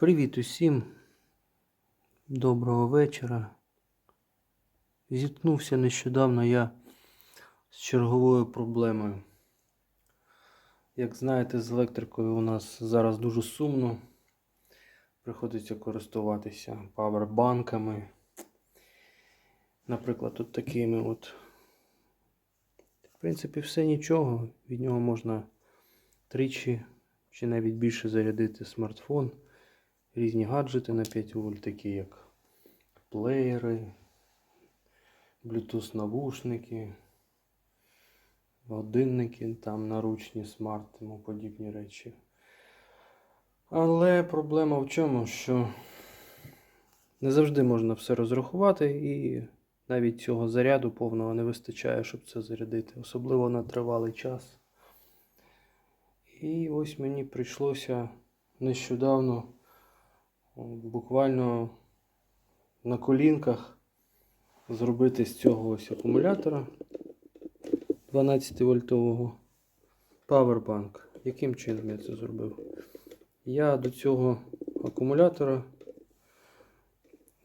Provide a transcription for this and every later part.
Привіт усім. Доброго вечора. Зіткнувся нещодавно я з черговою проблемою. Як знаєте, з електрикою у нас зараз дуже сумно. Приходиться користуватися павербанками. Наприклад, от такими от. В принципі, все нічого. Від нього можна тричі чи навіть більше зарядити смартфон різні гаджети на 5 вольт, такі як плеєри, Bluetooth навушники, годинники, там наручні, смарт, тому подібні речі. Але проблема в чому, що не завжди можна все розрахувати і навіть цього заряду повного не вистачає, щоб це зарядити, особливо на тривалий час. І ось мені прийшлося нещодавно буквально на колінках зробити з цього ось акумулятора 12 вольтового Powerbank. Яким чином я це зробив? Я до цього акумулятора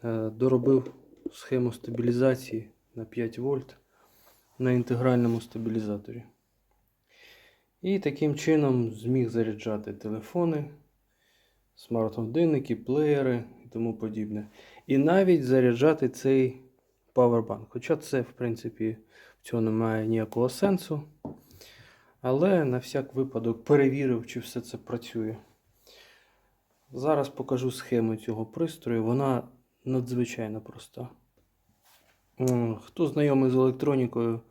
е, доробив схему стабілізації на 5 вольт на інтегральному стабілізаторі. І таким чином зміг заряджати телефони смарт-годинники, плеєри і тому подібне. І навіть заряджати цей павербанк. Хоча це, в принципі, в цього немає ніякого сенсу. Але на всяк випадок перевірив, чи все це працює. Зараз покажу схему цього пристрою. Вона надзвичайно проста. Хто знайомий з електронікою,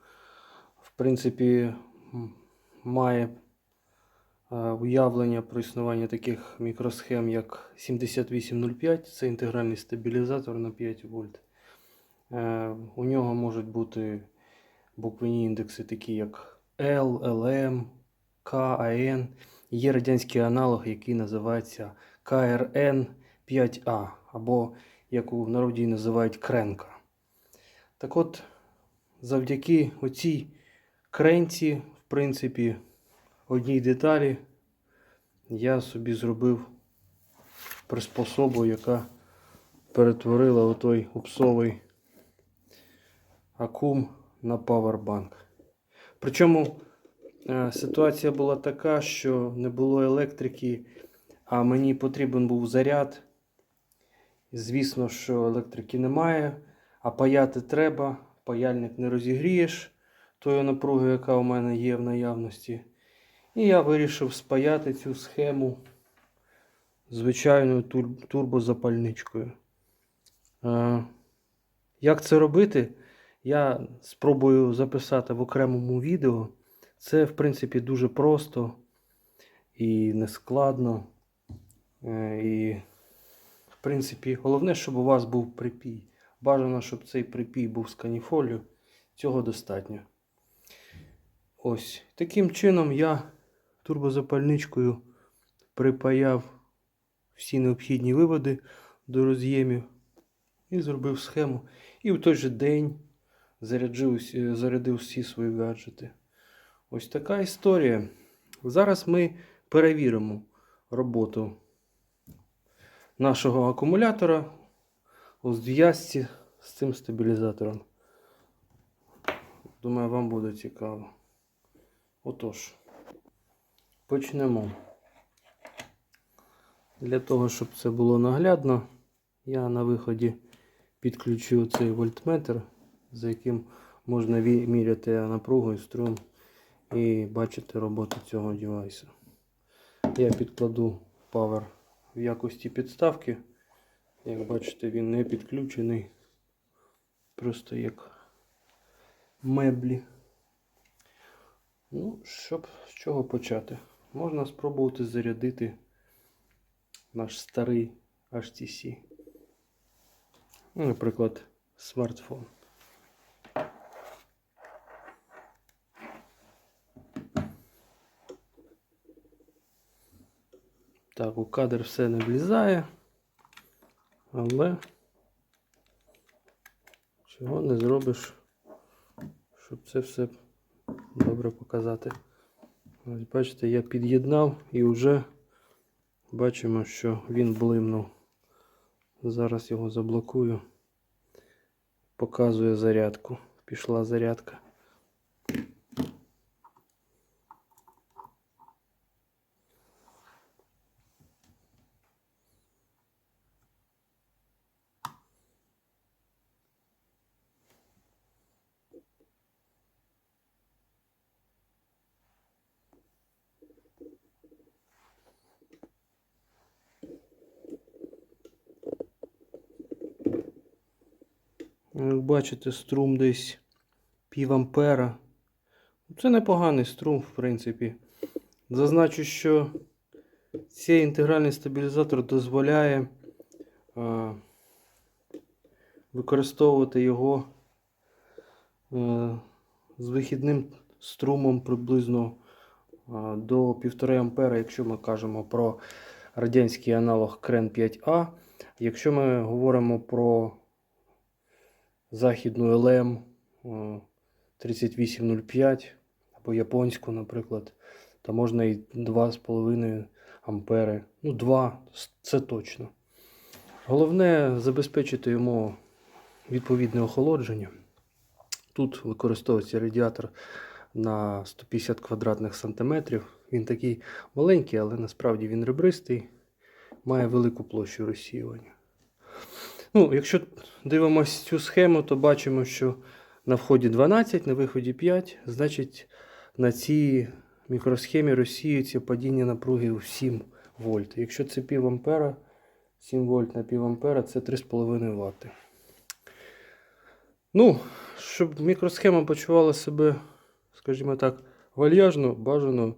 в принципі, має уявлення про існування таких мікросхем, як 7805, це інтегральний стабілізатор на 5 вольт. Е, У нього можуть бути буквені індекси, такі як L, LM, K, AN. Є радянський аналог, який називається KRN 5A, або як у народі називають кренка. Так от, завдяки оцій кренці, в принципі, одній деталі я собі зробив приспособу, яка перетворила отой упсовий акум на павербанк. Причому е, ситуація була така, що не було електрики, а мені потрібен був заряд. Звісно, що електрики немає, а паяти треба, паяльник не розігрієш тою напругою, яка у мене є в наявності. І я вирішив спаяти цю схему звичайною турбозапальничкою. Е, Як це робити? Я спробую записати в окремому відео. Це, в принципі, дуже просто і нескладно. Е, І, в принципі, головне, щоб у вас був припій. Бажано, щоб цей припій був з каніфолію. Цього достатньо. Ось. Таким чином я турбозапальничкою припаяв всі необхідні виводи до роз'ємів і зробив схему. І в той же день заряджив, усі- зарядив всі свої гаджети. Ось така історія. Зараз ми перевіримо роботу нашого акумулятора у зв'язці з цим стабілізатором. Думаю, вам буде цікаво. Отож, почнемо. Для того, щоб це було наглядно, я на виході підключу цей вольтметр, за яким можна міряти напругу і струм і бачити роботу цього девайсу. Я підкладу Power в якості підставки. Як бачите, він не підключений. Просто як меблі. Ну, щоб з чого почати? Можна спробувати зарядити наш старий HTC. Ну, наприклад, смартфон. Так, у кадр все не влізає, але чого не зробиш, щоб це все добре показати. Ось бачите, я під'єднав і вже Бачимо, що він блимнув. Зараз його заблокую. Показує зарядку. Пішла зарядка. Як бачите, струм десь пів ампера. Це непоганий струм, в принципі. Зазначу, що цей інтегральний стабілізатор дозволяє а, використовувати його е, з вихідним струмом приблизно а, до 1,5 ампера, якщо ми кажемо про радянський аналог Крен 5А. Якщо ми говоримо про західну е, 3805 або японську, наприклад, то можна і 2,5 ампери. Ну, 2 це точно. Головне забезпечити йому відповідне охолодження. Тут використовується радіатор на 150 квадратних сантиметрів. Він такий маленький, але насправді він ребристий, має велику площу розсіювання. Ну, якщо дивимося цю схему, то бачимо, що на вході 12, на виході 5, значить на цій мікросхемі розсіюється падіння напруги в 7 вольт. Якщо це пів ампера, 7 вольт на пів це 3,5 Вт. Ну, щоб мікросхема почувала себе, скажімо так, вальяжно, бажано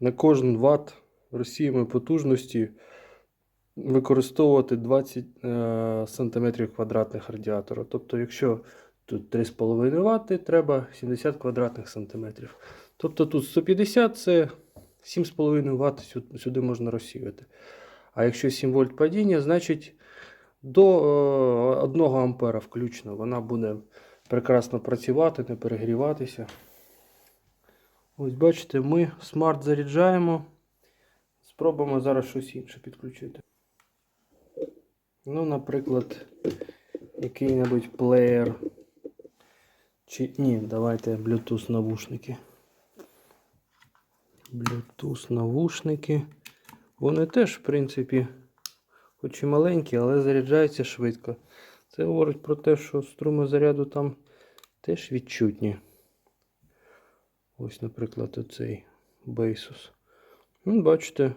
на кожен ватт розсіяної потужності використовувати 20 е, см квадратних радіатора. Тобто, якщо тут 3,5 Вт, треба 70 квадратних сантиметрів. Тобто тут 150 це 7,5 Вт сюди можна розсіяти. А якщо 7 вольт падіння, значить до е, 1 ампера включно вона буде прекрасно працювати, не перегріватися. Ось бачите, ми смарт заряджаємо. Спробуємо зараз щось інше підключити. Ну, наприклад, який-небудь плеєр. Чи ні, давайте Bluetooth навушники. Bluetooth навушники. Вони теж, в принципі, хоч і маленькі, але заряджаються швидко. Це говорить про те, що струми заряду там теж відчутні. Ось, наприклад, оцей Basus. Ну, бачите,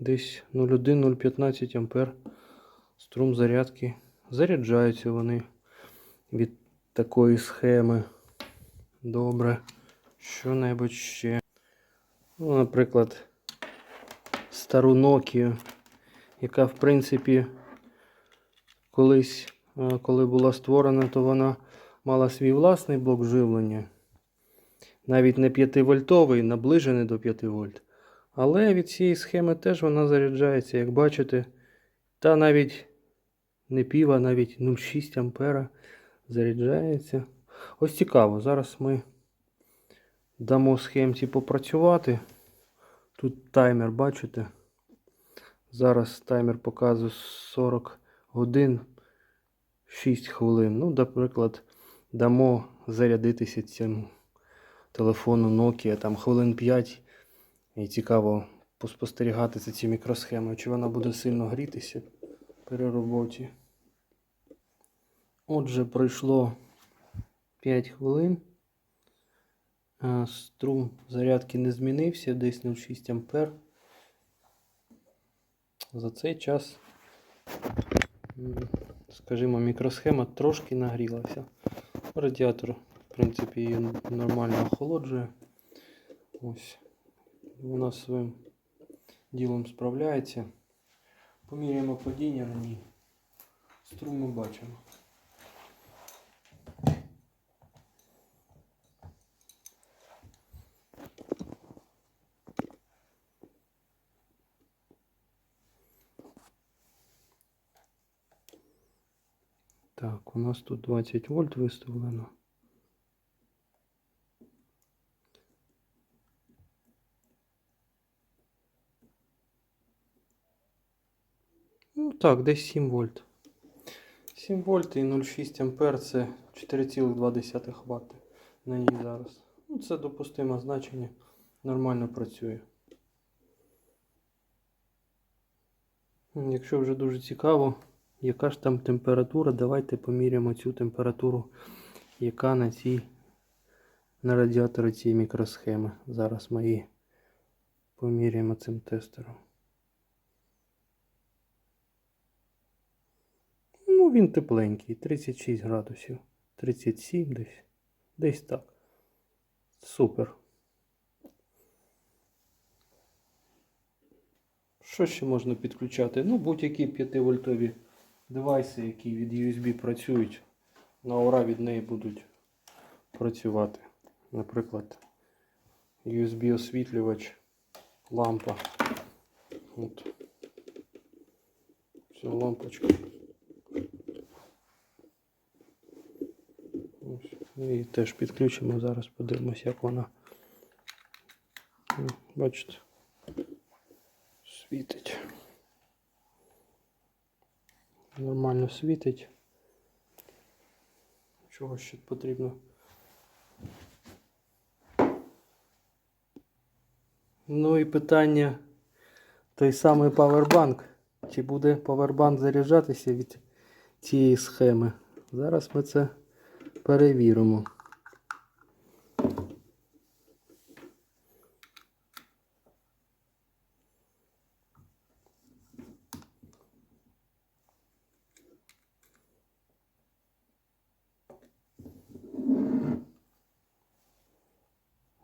десь 0,1-0,15 ампер струм зарядки. Заряджаються вони від такої схеми. Добре. Що-небудь ще. Ну, наприклад, стару Nokia, яка, в принципі, колись, е, коли була створена, то вона мала свій власний блок живлення. Навіть не 5 вольтовий, наближений до 5 вольт. Але від цієї схеми теж вона заряджається, як бачите. Та навіть не пів, а навіть 0,6 ампера заряджається. Ось цікаво, зараз ми дамо схемці попрацювати. Тут таймер, бачите? Зараз таймер показує 40 годин 6 хвилин. Ну, наприклад, дамо зарядитися цьому телефону Nokia там хвилин 5. І цікаво поспостерігати за цією мікросхемою, чи вона буде сильно грітися при роботі. Отже, пройшло 5 хвилин. Струм зарядки не змінився, десь 0,6 ампер. За цей час, скажімо, мікросхема трошки нагрілася. Радіатор, в принципі, її нормально охолоджує. Ось. Вона своїм ділом справляється. Поміряємо падіння на ній. Струм ми бачимо. Так, у нас тут 20 вольт виставлено. Так, десь 7 вольт. 7 вольт і 0,6 ампер це 4,2 Вт на ній зараз. Ну, це допустиме значення. Нормально працює. Якщо вже дуже цікаво, яка ж там температура, давайте поміряємо цю температуру, яка на цій на радіаторі цієї мікросхеми. Зараз ми її поміряємо цим тестером. Ну, він тепленький, 36 градусів, 37 десь. Десь так. Супер. Що ще можна підключати? Ну, будь-які 5-вольтові девайси, які від USB працюють, на ура від неї будуть працювати. Наприклад, USB освітлювач, лампа. От. Ця лампочка. Ось. І теж підключимо зараз, подивимось, як вона. Бачите? Світить. Нормально світить. Чого ще потрібно? Ну і питання той самий павербанк. Чи буде павербанк заряджатися від цієї схеми? Зараз ми це перевіримо.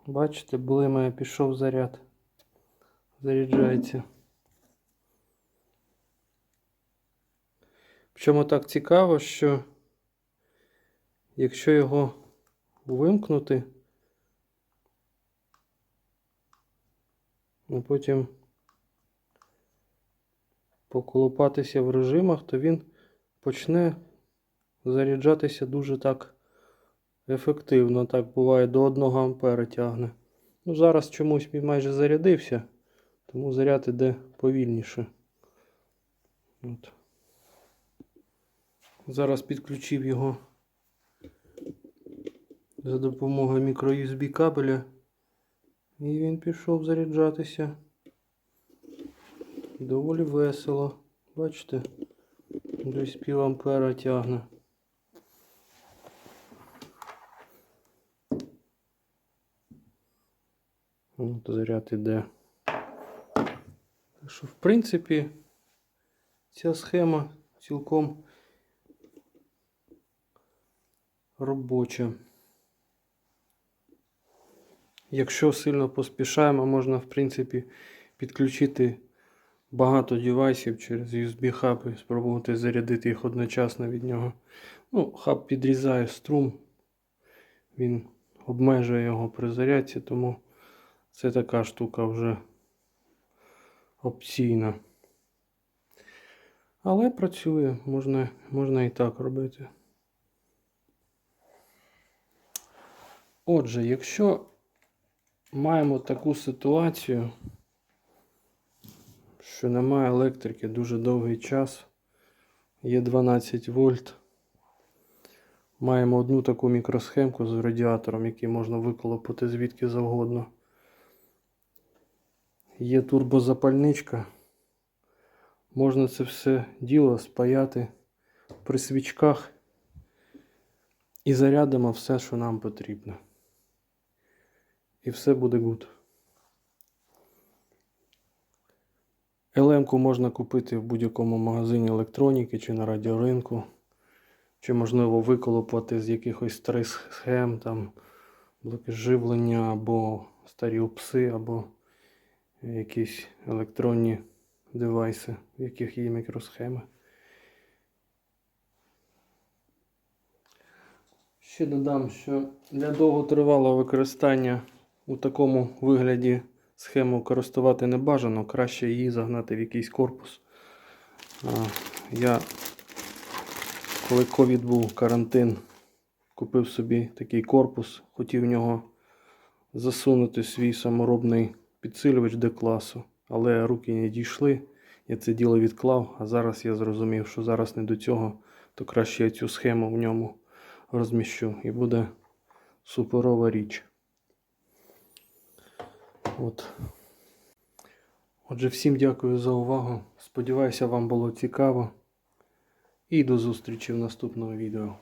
Бачите, блимає, пішов заряд. Заряджається. Причому так цікаво, що якщо його вимкнути, а потім поколупатися в режимах, то він почне заряджатися дуже так ефективно. Так буває до 1 ампера тягне. Ну, зараз чомусь він майже зарядився, тому заряд іде повільніше. От. Зараз підключив його за допомогою мікро-USB кабеля. І він пішов заряджатися. Доволі весело. Бачите? Десь пів ампера тягне. От заряд іде. Так що, в принципі, ця схема цілком робоча. Якщо сильно поспішаємо, можна, в принципі, підключити багато девайсів через USB хаб і спробувати зарядити їх одночасно від нього. Ну, хаб підрізає струм, він обмежує його при зарядці, тому це така штука вже опційна. Але працює, можна, можна і так робити. Отже, якщо маємо таку ситуацію, що немає електрики дуже довгий час, є 12 вольт. Маємо одну таку мікросхемку з радіатором, який можна виколопати звідки завгодно. Є турбозапальничка. Можна це все діло спаяти при свічках і зарядимо все, що нам потрібно. І все буде гуд. ЛМ-ку можна купити в будь-якому магазині електроніки чи на радіоринку, чи можливо виколопати з якихось старих схем, там живлення або старі упси, або якісь електронні девайси, в яких є мікросхеми. Ще додам, що для довготривалого використання у такому вигляді схему користувати не бажано, краще її загнати в якийсь корпус. Я, коли ковід був карантин, купив собі такий корпус, хотів в нього засунути свій саморобний підсилювач Д-класу, але руки не дійшли я це діло відклав, а зараз я зрозумів, що зараз не до цього, то краще я цю схему в ньому розміщу і буде суперова річ. От. Отже, всім дякую за увагу. Сподіваюся, вам було цікаво. І до зустрічі в наступному відео.